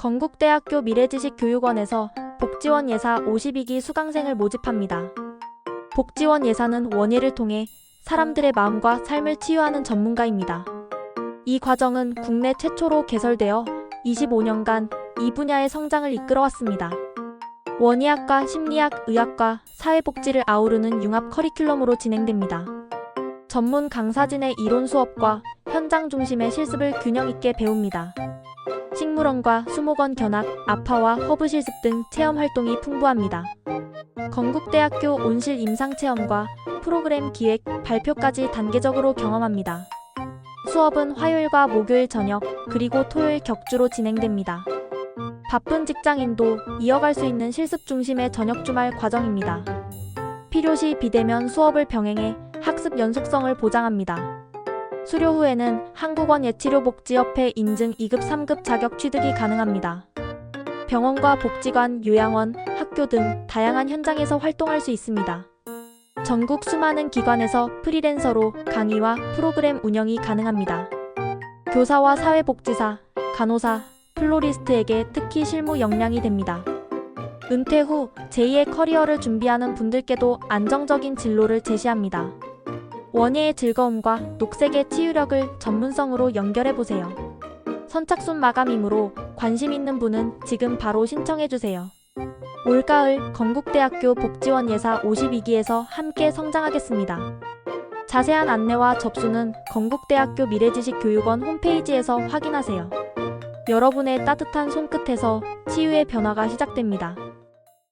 건국대학교 미래지식교육원에서 복지원 예사 52기 수강생을 모집합니다. 복지원 예사는 원예를 통해 사람들의 마음과 삶을 치유하는 전문가입니다. 이 과정은 국내 최초로 개설되어 25년간 이 분야의 성장을 이끌어왔습니다. 원예학과, 심리학, 의학과, 사회복지를 아우르는 융합 커리큘럼으로 진행됩니다. 전문 강사진의 이론 수업과 현장 중심의 실습을 균형 있게 배웁니다. 식물원과 수목원 견학, 아파와 허브 실습 등 체험 활동이 풍부합니다. 건국대학교 온실 임상 체험과 프로그램 기획, 발표까지 단계적으로 경험합니다. 수업은 화요일과 목요일 저녁, 그리고 토요일 격주로 진행됩니다. 바쁜 직장인도 이어갈 수 있는 실습 중심의 저녁 주말 과정입니다. 필요시 비대면 수업을 병행해 학습 연속성을 보장합니다. 수료 후에는 한국원 예치료복지협회 인증 2급 3급 자격 취득이 가능합니다. 병원과 복지관, 요양원, 학교 등 다양한 현장에서 활동할 수 있습니다. 전국 수많은 기관에서 프리랜서로 강의와 프로그램 운영이 가능합니다. 교사와 사회복지사, 간호사, 플로리스트에게 특히 실무 역량이 됩니다. 은퇴 후 제2의 커리어를 준비하는 분들께도 안정적인 진로를 제시합니다. 원예의 즐거움과 녹색의 치유력을 전문성으로 연결해 보세요. 선착순 마감이므로 관심 있는 분은 지금 바로 신청해 주세요. 올가을 건국대학교 복지원 예사 52기에서 함께 성장하겠습니다. 자세한 안내와 접수는 건국대학교 미래지식교육원 홈페이지에서 확인하세요. 여러분의 따뜻한 손끝에서 치유의 변화가 시작됩니다.